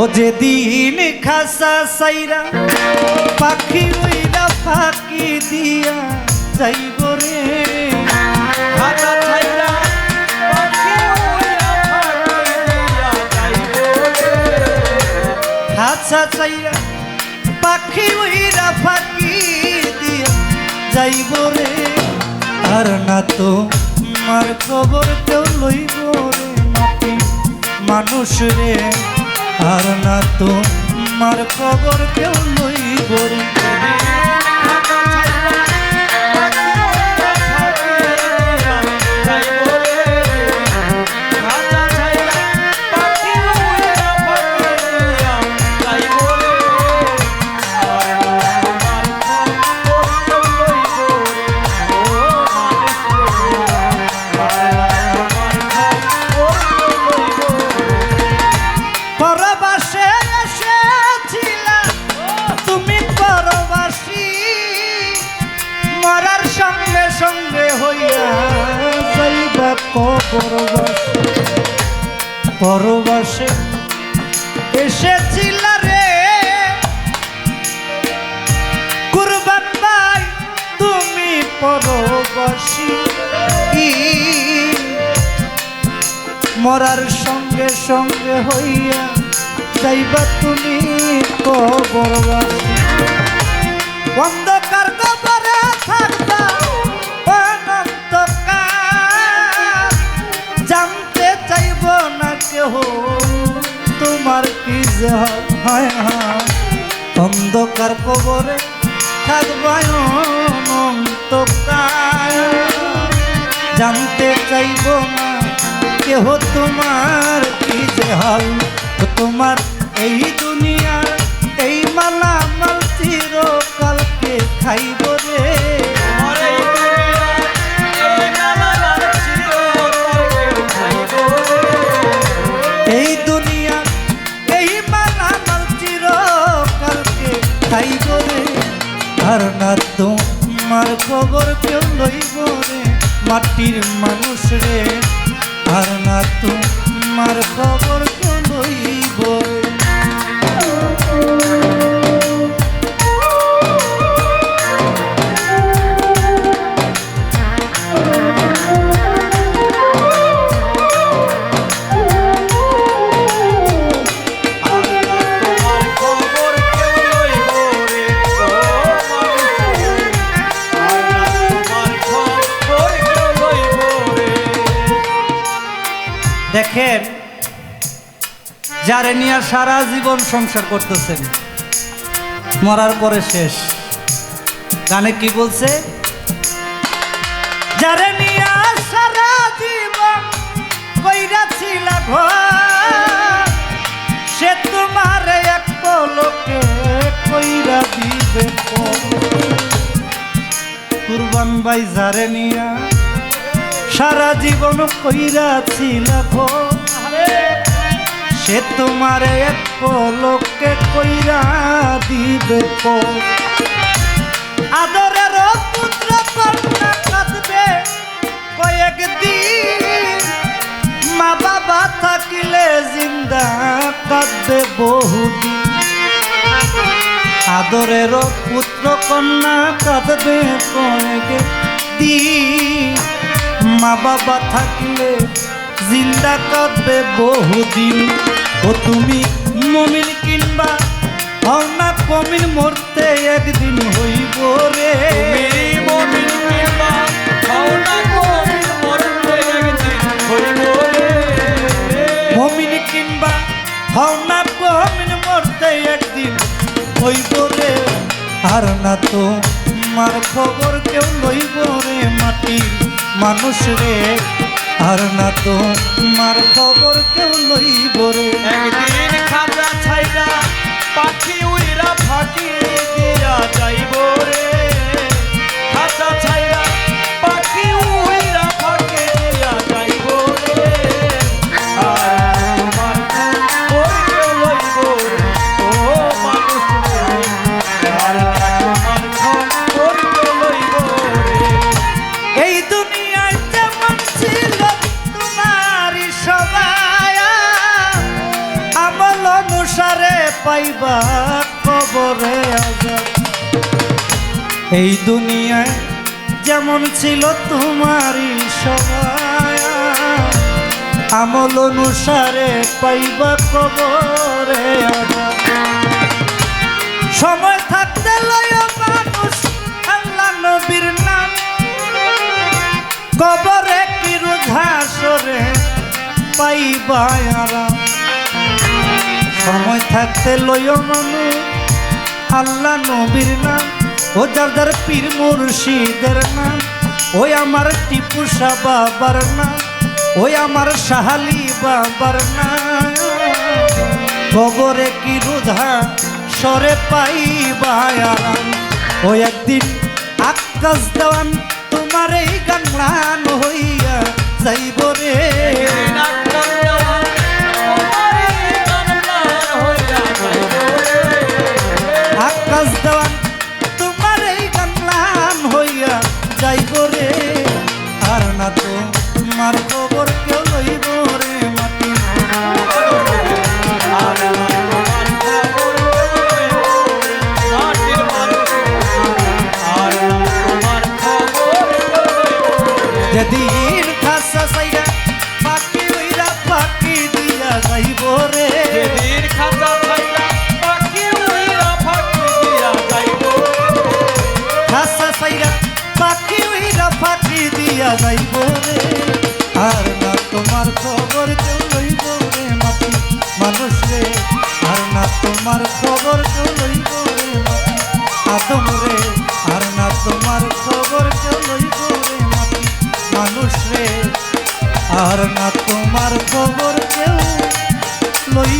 ও যেদিন খাসা সাইরা পাখি উইরা ফাঁকি দিয়া যাইব রে। পাখি উইরা ফাঁকি দিয়া যাইব রে। পাখি দিয়া যাইব রে। আর না তো মার খবর কেউ লইব রে মানুষ রে আর না তো মার খবর কেউ লইব রে মরার সঙ্গে সঙ্গে হইয়া কবরবাসী। পরবাসে এসেছিলা রে। তুমি পরবাসী। মরার সঙ্গে সঙ্গে হইয়া যাইবা তুমি কবরবাসী। অন্ধকার যে হয় অন্ধকার কবরে থাকবা অনন্তকাল। জানতে চাইব না কেহ তোমার কি মাটির মানুষ রে। আর না তোমার খবর কেউ লইব দেখেন, যারে নিয়ে সারা জীবন সংসার করতেছেন, মরার পরে শেষ। গানে কি বলছে? যারে নিয়ে সারা জীবন কইরা ছিল ঘর সে তোমার এক পলকে কইরা দিবে কুরবান ভাই যারে নিয়া সারা জীবন কইরা ছিল সে তোমার এক পলকে কইরা দিবে। আদরের পুত্র কন্যা কাঁদবে কয়েকদিন মা বাবা থাকিলে জিন্দা কাঁদবে বহুদিন। আদরের পুত্র কন্যা কাঁদবে কয়েকদিন মা বাবা থাকলে জিন্দা কাঁদবে বহুদিন। ও তুমি মমিন কিনবা হও না কমিন মরতে একদিন হইব রে। মমিন কিংবা হও না কমিন, মরতে একদিন হইব রে। মমিন কিনবা হও না কমিন মরতে একদিন হইব রে। আর না তো মার খবর কেউ লইব মানুষ রে। আর না তো মার খবর কেউ লইব রে। একদিন খাজা ছাইরা পাখি উইরা ফাঁকি দিয়া যাইব রে। খাজা ছাইরা এই দুনিয়ায় যেমন ছিল তোমারই সবাই আমল অনুসারে পাইবা কবরে সময় থাকতে মানুষ, আল্লাহ নবীর নাম। কবরে কি রোঝাসরে পাইবা আরাম। সময় থাকতে লয় মানুষ আল্লাহ নবীর নাম, ও যার পীর মুর্শিদের নাম, ওই আমার টিপু শাহ বাবার নাম, ওই আমার সাহালি বাবার নাম। কবরে কি রোধা সরে পাই আরাম। ও একদিন আকাশ দেওয়ান, তোমার এই গান হইয়া যাইব রে। যেদিন খাসা সাইরা উইরা পাখি দিয়া যাইব রে। খাসা সাইরা পাখি উইরা পাখি দিয়া যাইব রে। আর না তোমার খবর কেউ লইব রে মাটি মানুষ রে। আর না তোমার খবর কেউ লইব রে মাটি আদম রে। আর না তোমার খবর আর না তোমার খবর কেউ লই